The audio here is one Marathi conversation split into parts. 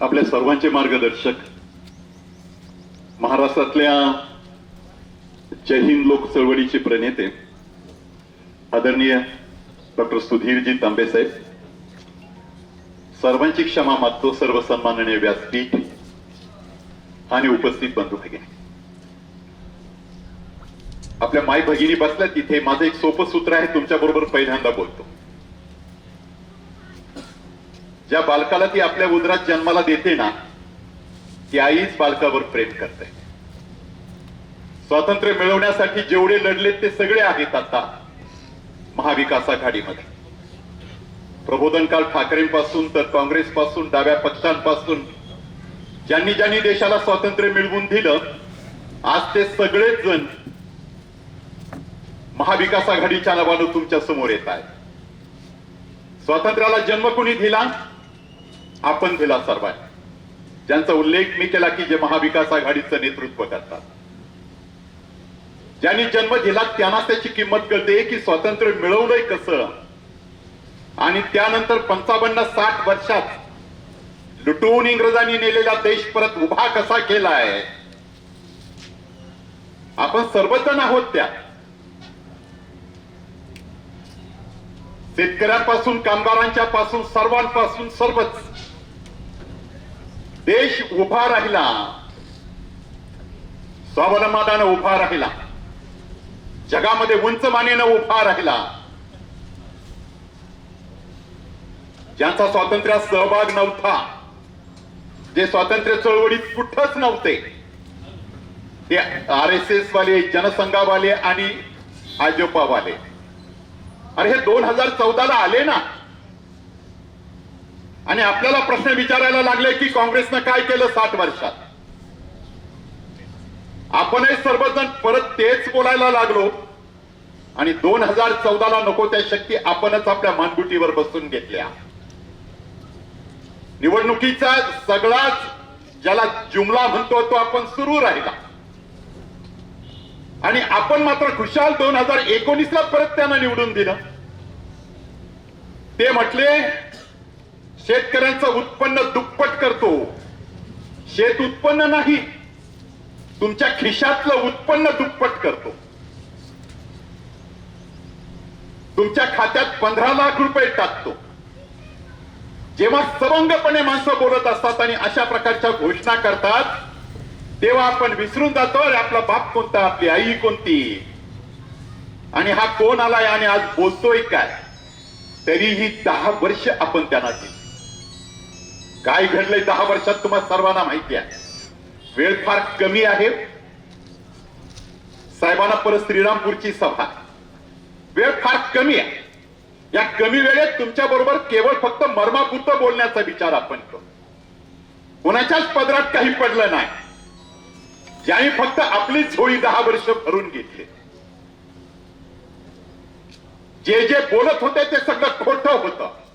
आपल्या सर्वांचे मार्गदर्शक. महाराष्ट्रातल्या जय हिंद लोक चळवळीचे प्रणेते आदरणीय डॉक्टर सुधीरजी तांबे साहेब. सर्वांची क्षमा मागतो सर्व सन्माननीय व्यासपीठ आणि उपस्थित बंधू भगिनी आपल्या माय भगिनी बसल्या तिथे माझं एक सोपं सूत्र आहे तुमच्या बरोबर पहिल्यांदा बोलतो. ज्या बालकाला ती आपल्या उदरात जन्माला देते ना ती आईच बालकावर प्रेम करते. स्वातंत्र्य मिळवण्यासाठी जेवढे लढले ते सगळे आहेत आता महाविकास आघाडीमध्ये प्रबोधनकाल ठाकरेंपासून तर काँग्रेसपासून डाव्या पक्षांपासून ज्यांनी ज्यांनी देशाला स्वातंत्र्य मिळवून दिलं आज ते सगळेच जण महाविकास आघाडीच्या नावानं तुमच्यासमोर येत आहेत. स्वातंत्र्याला जन्म कोणी दिला? आपण दिला सर्वांनी. ज्यांचा उल्लेख मी केला की जे महाविकास आघाडीचं नेतृत्व करतात. ज्यांनी जन्म दिला त्यांना त्याची किंमत कळते की स्वातंत्र्य मिळवलंय कसं. आणि त्यानंतर पंचावन्न साठ वर्षात लुटून इंग्रजांनी नेलेला देश परत उभा कसा केलाय? आपण सर्वजण आहोत त्या. शेतकऱ्यांपासून कामगारांच्या पासून सर्वांपासून सर्वच. देश उभा राहिला. स्वावलंबानं उभा राहिला. जगामध्ये उंच मानेनं उभा राहिला. ज्यांचा स्वातंत्र्यात सहभाग नव्हता जे स्वातंत्र्य चळवळीत कुठंच नव्हते ते आर एस एस वाले जनसंघावाले आणि भाजपावाले. अरे हे दोन हजार चौदाला आले ना? आणि आपल्याला प्रश्न विचारायला लागले की काँग्रेसनं काय केलं साठ वर्षात? आपणही सर्वजण परत तेच बोलायला लागलो. आणि दोन हजार चौदाला नको त्या शक्ती आपणच आपल्या मानगुटीवर बसून घेतल्या. निवडणुकीचा सगळाच ज्याला जुमला म्हणतो तो आपण सुरू राहिला. आणि आपण मात्र खुशाल दोन हजार एकोणीस ला परत त्यांना निवडून दिलं. ते म्हटले शेतकऱ्यांचं उत्पन्न दुप्पट करतो. शेत उत्पन्न नाही तुमच्या खिशातलं उत्पन्न दुप्पट करतो. तुमच्या खात्यात पंधरा लाख रुपये टाकतो. जेव्हा सवंगपणे माणसं बोलत असतात आणि अशा प्रकारच्या घोषणा करतात तेव्हा आपण विसरून जातो अरे आपला बाप कोणता? आपली आई कोणती? आणि हा कोण आलाय आणि आज बोलतोय काय? तरीही दहा वर्ष आपण त्यांना दिली. काय घडलंय दहा वर्षात तुम्हाला सर्वांना माहिती आहे. वेळ फार कमी आहे. साहेबांना परत श्रीरामपूरची सभा. वेळ फार कमी आहे. या कमी वेळेत तुमच्या बरोबर केवळ फक्त मर्मापुरतं बोलण्याचा विचार आपण करतो कोणाच्याच पदरात काही पडलं नाही. ज्यांनी फक्त आपली झोळी दहा वर्ष भरून घेतली. जे जे बोलत होते ते सगळं खोटं होतं.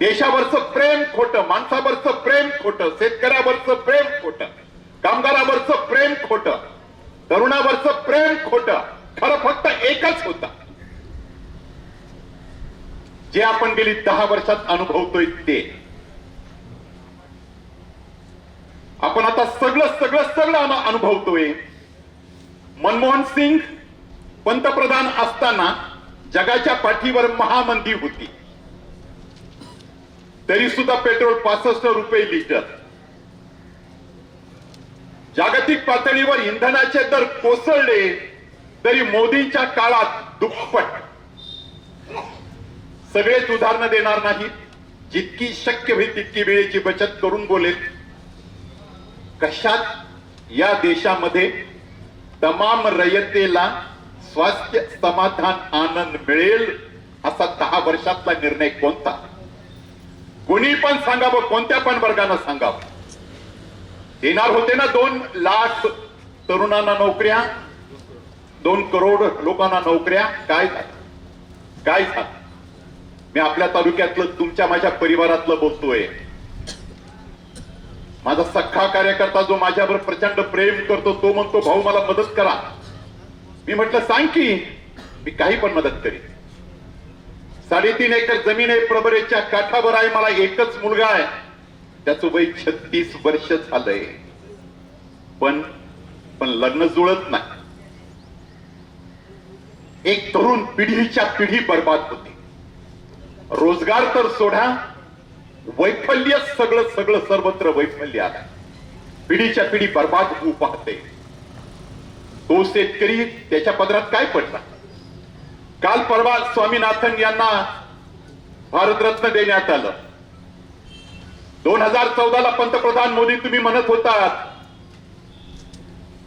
देशावरचं प्रेम खोटं माणसावरचं प्रेम खोटं शेतकऱ्यावरचं प्रेम खोटं कामगारावरचं प्रेम खोटं तरुणावरचं प्रेम खोटं खरं फक्त एकच होता. जे आपण गेली दहा वर्षात अनुभवतोय ते. आपण आता सगळं सगळं सगळं अनुभवतोय. मनमोहन सिंग पंतप्रधान असताना जगाच्या पाठीवर महामंदी होती. तरी सुद्धा पेट्रोल पासष्ट रुपये लिटर. जागतिक पातळीवर इंधनाचे दर कोसळले तरी मोदींच्या काळात दुप्पट. सगळेच उदाहरणं देणार नाही जितकी शक्य होईल तितकी वेळेची बचत करून बोलेल. कशात? या देशामध्ये तमाम रयतेला स्वास्थ्य समाधान आनंद मिळेल असा दहा वर्षातला निर्णय कोणता? कुणी पण सांगावं कोणत्या पण वर्गानं सांगावं. देणार होते ना दोन लाख तरुणांना नोकऱ्या दोन करोड लोकांना नोकऱ्या काय झालं? काय झालं? मी आपल्या तालुक्यातलं तुमच्या माझ्या परिवारातलं बोलतोय. माझा सख्खा कार्यकर्ता जो माझ्यावर प्रचंड प्रेम करतो तो म्हणतो भाऊ मला मदत करा. मी म्हटलं सांग की मी काही पण मदत करीन. साडेतीन एकर जमीन आहे प्रबरेच्या काठावर आहे मला एकच मुलगा आहे. त्याचं वय छत्तीस वर्ष झालंय. पण पण लग्न जुळत नाही. एक तरुण पिढीच्या पिढी बर्बाद होते. रोजगार तर सोडा वैफल्य सगळं सगळं सर्वत्र वैफल्य आलं पिढीच्या पिढी बर्बाद होऊ पाहते. तो शेतकरी त्याच्या पदरात काय पडला? काल परवा स्वामीनाथन यांना भारतरत्न देण्यात आलं. दोन हजार चौदाला पंतप्रधान मोदी तुम्ही म्हणत होतात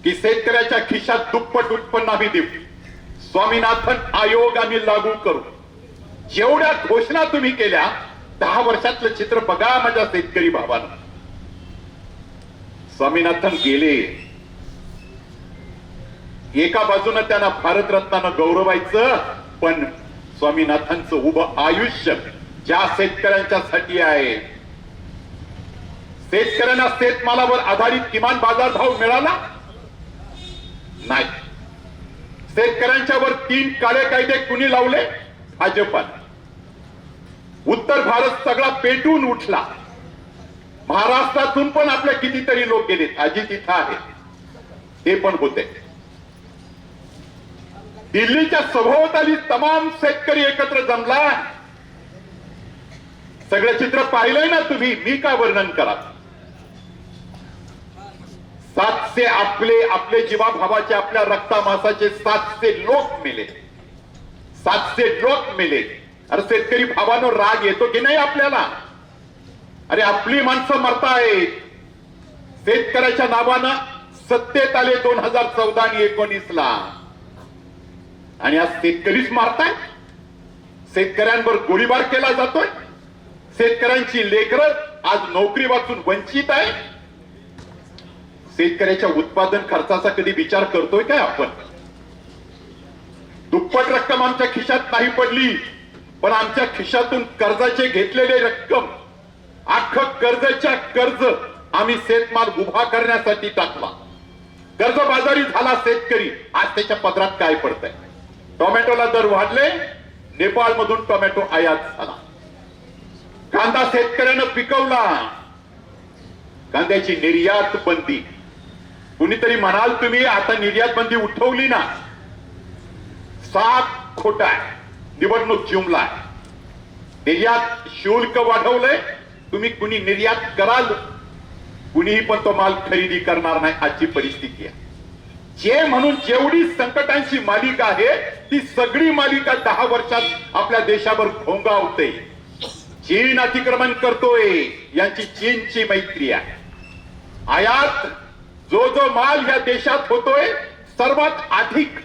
की शेतकऱ्याच्या खिशात दुप्पट उत्पन्न आम्ही देऊ. स्वामीनाथन आयोग आम्ही लागू करू. जेवढ्या घोषणा तुम्ही केल्या दहा वर्षातलं चित्र बघा माझ्या शेतकरी भावानं. स्वामीनाथन गेले. एका बाजूनं त्यांना भारतरत्नानं गौरवायचं पण स्वामीनाथांचं उभं आयुष्य ज्या शेतकऱ्यांच्यासाठी आहे. शेतकऱ्यांना शेतमालावर आधारित किमान बाजार भाव मिळाला? नाही. शेतकऱ्यांच्यावर तीन काळे कायदे कुणी लावले? भाजपाने. उत्तर भारत सगळा पेटून उठला. महाराष्ट्रातून पण आपले कितीतरी लोक गेलेत. अजित इथं आहे ते पण होते. दिल्लीच्या सभोवताली तमाम शेतकरी एकत्र जमला सगळं चित्र पाहिलंय ना तुम्ही? मी का वर्णन करा? सातशे आपले आपले जीवाभावाचे आपल्या रक्तामासाचे सातशे लोक मेले. सातशे लोक मेले. अरे शेतकरी भावानं राग येतो की नाही आपल्याला? अरे आपली माणसं मरतायत. शेतकऱ्याच्या नावानं सत्तेत आले दोन हजार चौदा आणि एकोणीस ला आणि आज शेतकरीच मारताय. शेतकऱ्यांवर गोळीबार केला जातोय. शेतकऱ्यांची लेकरं आज नोकरी वाचून वंचित आहे. शेतकऱ्याच्या उत्पादन खर्चाचा कधी विचार करतोय काय आपण? दुप्पट रक्कम आमच्या खिशात नाही पडली पण आमच्या खिशातून कर्जाचे घेतलेले रक्कम अख्ख कर्जच्या कर्ज आम्ही शेतमाल उभा करण्यासाठी टाकला. कर्ज बाजारी झाला शेतकरी. आज त्याच्या पदरात काय पडतंय? टोमॅटोला दर वाढले नेपाळ मधून टोमॅटो आयात झाला. कांदा शेतकऱ्यानं पिकवला. कांद्याची निर्यात बंदी. कुणीतरी म्हणाल तुम्ही आता निर्यात बंदी उठवली ना. सात खोटा आहे. निवडणूक जिंकला आहे. निर्यात शुल्क वाढवलंय. तुम्ही कुणी निर्यात कराल? कुणीही पण तो माल खरेदी करणार नाही आजची परिस्थिती आहे. जे म्हणून जेवढी संकटांची मालिका आहे ती सगळी मालिका दहा वर्षात आपल्या देशावर भोंगावते चीन अतिक्रमण करतोय यांची चीनची मैत्री आहे. आयात जो जो माल या देशात होतोय सर्वात अधिक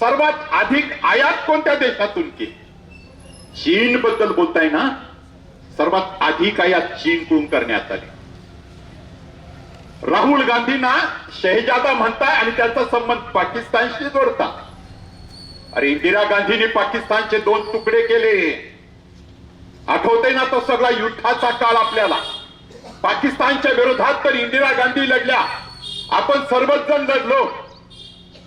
सर्वात अधिक आयात कोणत्या देशातून केली चीन बद्दल बोलताय ना? सर्वात अधिक आयात चीनकडून करण्यात आली. राहुल गांधींना शहजादा म्हणताय आणि त्यांचा संबंध पाकिस्तानशी जोडता. अरे इंदिरा गांधींनी पाकिस्तानचे दोन तुकडे केले. आठवते ना तो सगळा युद्धाचा काळ आपल्याला. पाकिस्तानच्या विरोधात तर इंदिरा गांधी लढल्या. आपण सर्वच जण लढलो.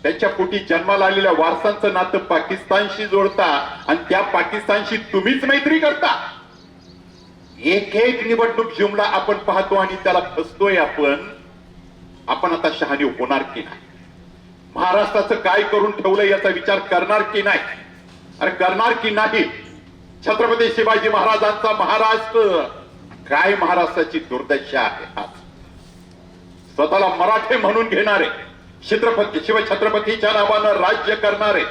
त्यांच्या पोटी जन्माला आलेल्या वारसांचं नातं पाकिस्तानशी जोडता आणि त्या पाकिस्तानशी तुम्हीच मैत्री करता. एक एक निवडणूक जिमला आपण पाहतो आणि त्याला फसतोय आपण. आपण आता शहाणी होणार की नाही? महाराष्ट्राचं काय करून ठेवलं याचा विचार करणार की नाही? अरे करणार की नाही? छत्रपती शिवाजी महाराजांचा महाराष्ट्र काय महाराष्ट्राची दुर्दशा आहे आज? स्वतःला मराठे म्हणून घेणारे छत्रपती शिवछत्रपतीच्या नावानं राज्य करणारे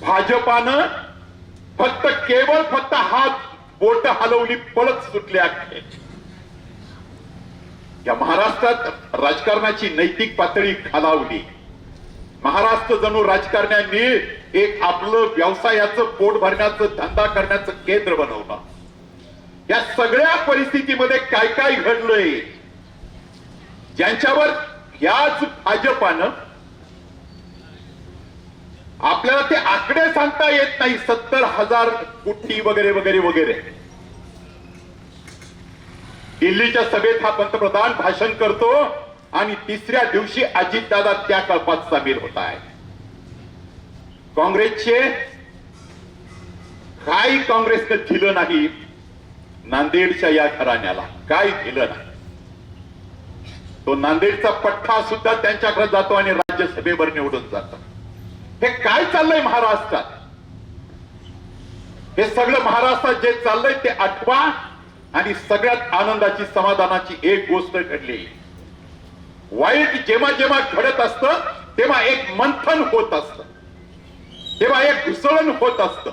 भाजपानं फक्त केवळ फक्त हात बोट हलवली पळत सुटले आहे या महाराष्ट्रात राजकारणाची नैतिक पातळी खालावली. महाराष्ट्र जणू राजकारण्यांनी एक आपलं व्यवसायाचं पोट भरण्याचं धंदा करण्याचं केंद्र बनवलं. या सगळ्या परिस्थितीमध्ये काय काय घडलंय? ज्यांच्यावर याच भाजपानं आपल्याला ते आकडे सांगता येत नाही. सत्तर हजार कोटी वगैरे वगैरे वगैरे. दिल्लीच्या सभेत हा पंतप्रधान भाषण करतो आणि तिसऱ्या दिवशी अजितदादा त्या कळपात सामील होत आहे काँग्रेसचे काही काँग्रेसनं दिलं नाही नांदेडच्या या घराण्याला काय दिलं नाही. तो नांदेडचा पठ्ठा सुद्धा त्यांच्याकडे जातो आणि राज्यसभेवर निवडून जातो. हे काय चाललंय महाराष्ट्रात? हे सगळं महाराष्ट्रात जे चाललंय ते आठवा आणि सगळ्यात आनंदाची समाधानाची एक गोष्ट घडली. वाईट जेव्हा जेव्हा घडत असतं तेव्हा एक मंथन होत असत. तेव्हा एक घुसळण होत असतं.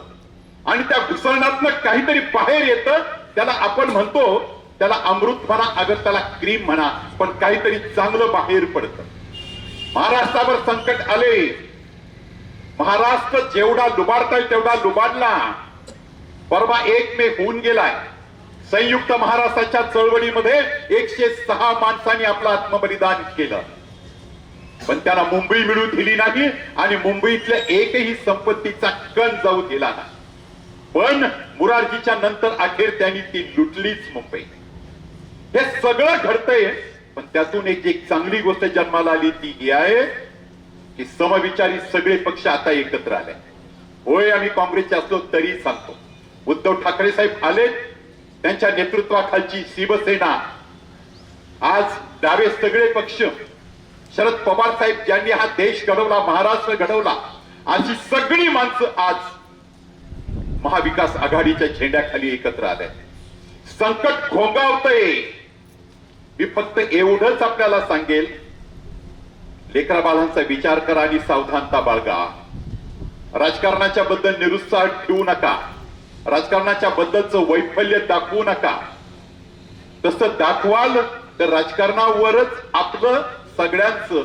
आणि त्या घुसळणातनं काहीतरी बाहेर येतं त्याला आपण म्हणतो त्याला अमृत म्हणा अगर त्याला क्रीम म्हणा पण काहीतरी चांगलं बाहेर पडतं. महाराष्ट्रावर संकट आले. महाराष्ट्र जेवढा लुबाडताय तेवढा लुबाडला. परवा एक मे होऊन गेलाय. संयुक्त महाराष्ट्राच्या चळवळीमध्ये एकशे सहा माणसांनी आपलं आत्मबलिदान केलं. पण त्याला मुंबई मिळू दिली नाही आणि मुंबईतल्या एकही संपत्तीचा कण जाऊ दिला नाही. पण मुरारजीच्या नंतर अखेर त्यांनी ती लुटलीच मुंबई. हे सगळं घडतंय पण त्यातून एक एक चांगली गोष्ट जन्माला आली ती ही आहे की समविचारी सगळे पक्ष आता एकत्र आले. होय आम्ही काँग्रेसचे असलो तरी सांगतो. उद्धव ठाकरे साहेब आले त्यांच्या नेतृत्वाखालची शिवसेना. आज डावे सगळे पक्ष शरद पवार साहेब ज्यांनी हा देश घडवला महाराष्ट्र घडवला अशी सगळी माणसं आज महाविकास आघाडीच्या झेंड्याखाली एकत्र आले. संकट घोंगावतंय. मी फक्त एवढंच आपल्याला सांगेल लेकरा बाळांचा विचार करा आणि सावधानता बाळगा. राजकारणाच्या बद्दल निरुत्साह ठेवू नका. राजकारणाच्या बद्दलचं वैफल्य दाखवू नका. तसं दाखवाल तर राजकारणावरच आपलं सगळ्यांचं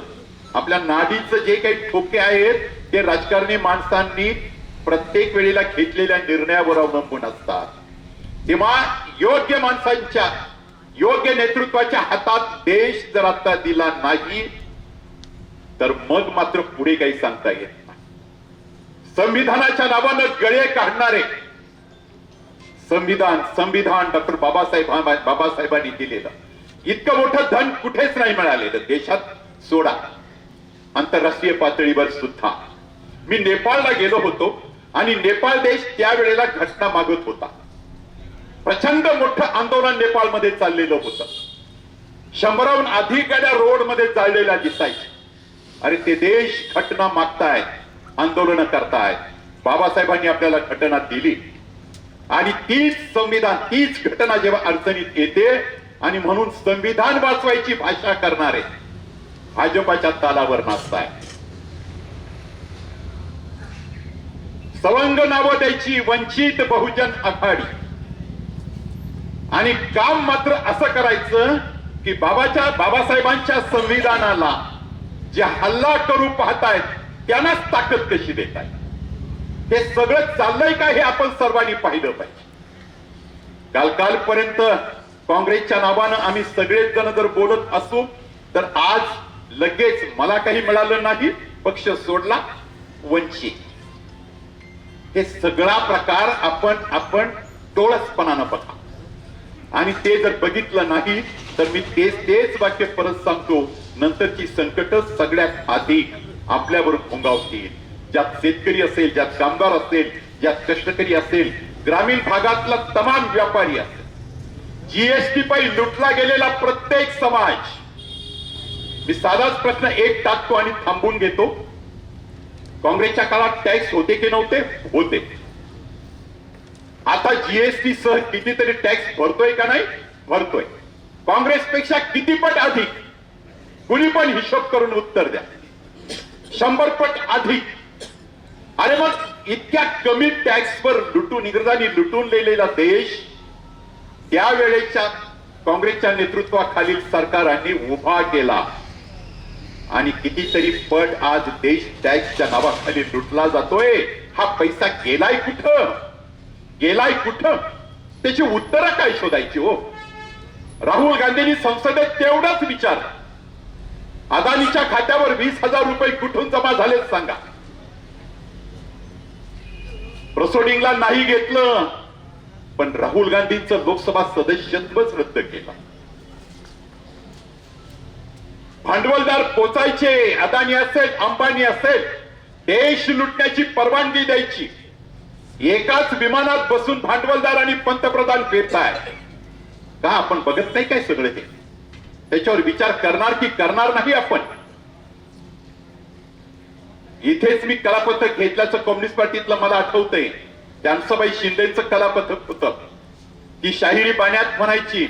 आपल्या नाडीचं जे काही ठोके आहेत ते राजकारणी माणसांनी प्रत्येक वेळेला घेतलेल्या निर्णयावर अवलंबून असतात. तेव्हा योग्य माणसांच्या योग्य नेतृत्वाच्या हातात देश जर आता दिला नाही तर मग मात्र पुढे काही सांगता येत नाही. संविधानाच्या नावानं गळे काढणारे संविधान संविधान डॉक्टर बाबासाहेब बाबासाहेबांनी दिलेलं. इतकं मोठं धन कुठेच नाही मिळालेलं. देशात सोडा. आंतरराष्ट्रीय पातळीवर सुद्धा. मी नेपाळला गेलो होतो आणि नेपाळ देश त्यावेळेला घटना मागत होता. प्रचंड मोठं आंदोलन नेपाळमध्ये चाललेलं होतं. शंभराहून अधिक गाड्या रोडमध्ये चाललेल्या दिसायचे अरे ते देश घटना मागतायत आंदोलन करतायत बाबासाहेबांनी आपल्याला घटना दिली. आणि तीच संविधान तीच घटना जेव्हा अडचणीत येते आणि म्हणून संविधान वाचवायची भाषा करणारे भाजपाच्या तालावर नाचताय. सवंग नावं द्यायची वंचित बहुजन आघाडी. आणि काम मात्र असं करायचं की बाबाच्या बाबासाहेबांच्या संविधानाला जे हल्ला करू पाहतायत त्यांनाच ताकद कशी देतायत? हे सगळं चाललंय का हे आपण सर्वांनी पाहिलं पाहिजे. काल कालपर्यंत काँग्रेसच्या नावानं आम्ही सगळेच जण जर बोलत असू तर आज लगेच मला काही मिळालं नाही पक्ष सोडला वंचित. हे सगळा प्रकार आपण आपण डोळसपणानं बघा. आणि ते जर बघितलं नाही तर मी तेच तेच वाक्य परत सांगतो नंतरची संकट सगळ्यात अधिक आपल्यावर भोंगावतील. ज्यात शेतकरी असेल ज्यात कामगार असेल ज्यात कष्टकरी असेल ग्रामीण भागातला तमाम व्यापारी असेल. जीएसटी पायी लुटला गेलेला प्रत्येक समाज. मी साधाच प्रश्न एक टाकतो आणि थांबून घेतो. काँग्रेसच्या काळात टॅक्स होते की नव्हते? होते. आता जीएसटी सह कितीतरी टॅक्स भरतोय का नाही? भरतोय. काँग्रेसपेक्षा किती पट अधिक? कुणी पण हिशोब करून उत्तर द्या. शंभर पट अधिक. अरे मग इतक्या कमी टॅक्सवर लुटून इंग्रजांनी लुटून लिहिलेला देश त्यावेळेच्या काँग्रेसच्या नेतृत्वाखालील सरकारांनी उभा केला. आणि कितीतरी पट आज देश टॅक्सच्या नावाखाली लुटला जातोय. हा पैसा गेलाय कुठं? गेलाय कुठं? त्याची उत्तरं काय शोधायची हो? राहुल गांधींनी संसदेत तेवढाच विचार. अदानीच्या खात्यावर वीस हजार रुपये कुठून जमा झालेत सांगा. प्रसोडिंगला नाही घेतलं. पण राहुल गांधींचं लोकसभा सदस्यत्वच रद्द केलं. भांडवलदार पोचायचे अदानी असेल अंबानी असेल देश लुटण्याची परवानगी द्यायची. एकाच विमानात बसून भांडवलदार आणि पंतप्रधान फिरताय. का आपण बघत नाही काय सगळं हे? त्याच्यावर विचार करणार की करणार नाही आपण? इथेच मी कलापथक घेतल्याचं कम्युनिस्ट पार्टीतलं मला आठवतंय. त्यांसबाई शिंदेचं कलापथक होत. ती शाहिरी पाण्यात म्हणायची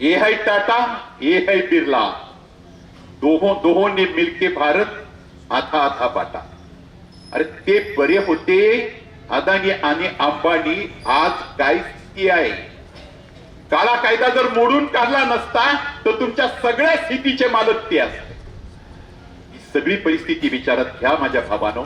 ए हाय टाटा ए हाय बिर्ला. दोहो दोहो मिलके भारत आथा आथा बाटा. अरे ते बरे होते. अदानी आणि अंबानी आज काय स्थिती आहे. काळा कायदा जर मोडून काढला नसता तर तुमच्या सगळ्या स्थितीचे मालक ते असते सगळी परिस्थिती विचारात घ्या माझ्या भावानो.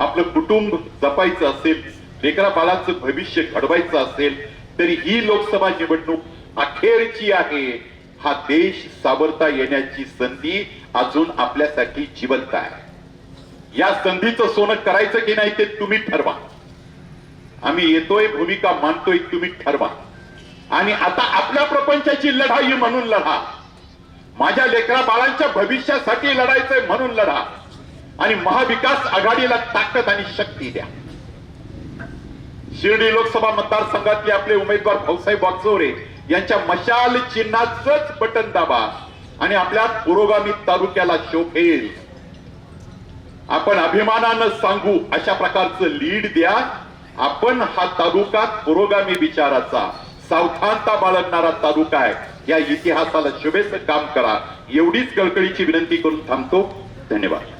आपलं कुटुंब जपायचं असेल लेकरा बाळाचं भविष्य घडवायचं असेल तरी ही लोकसभा निवडणूक अखेरची आहे. हा देश सावरता येण्याची संधी अजून आपल्यासाठी जिवंत आहे. या संधीचं सोनं करायचं की नाही ते तुम्ही ठरवा. आम्ही येतोय भूमिका मानतोय तुम्ही ठरवा. आणि आता आपल्या प्रपंचाची लढाई म्हणून लढा. माझ्या लेकरा बाळांच्या भविष्यासाठी लढायचंय म्हणून लढा. आणि महाविकास आघाडीला ताकद आणि शक्ती द्या. शिर्डी लोकसभा मतदारसंघातले आपले उमेदवार भाऊसाहेब वागचौरे यांच्या मशाल चिन्हाच बटन दाबा आणि आपल्या पुरोगामी तालुक्याला शोभेल. आपण अभिमानानं सांगू अशा प्रकारचं लीड द्या. आपण हा तालुका पुरोगामी विचाराचा सावधानता बाळगणारा तालुका आहे. या इतिहासाला शुभेच काम करा. एवढीच कळकळीची विनंती करून थांबतो. धन्यवाद.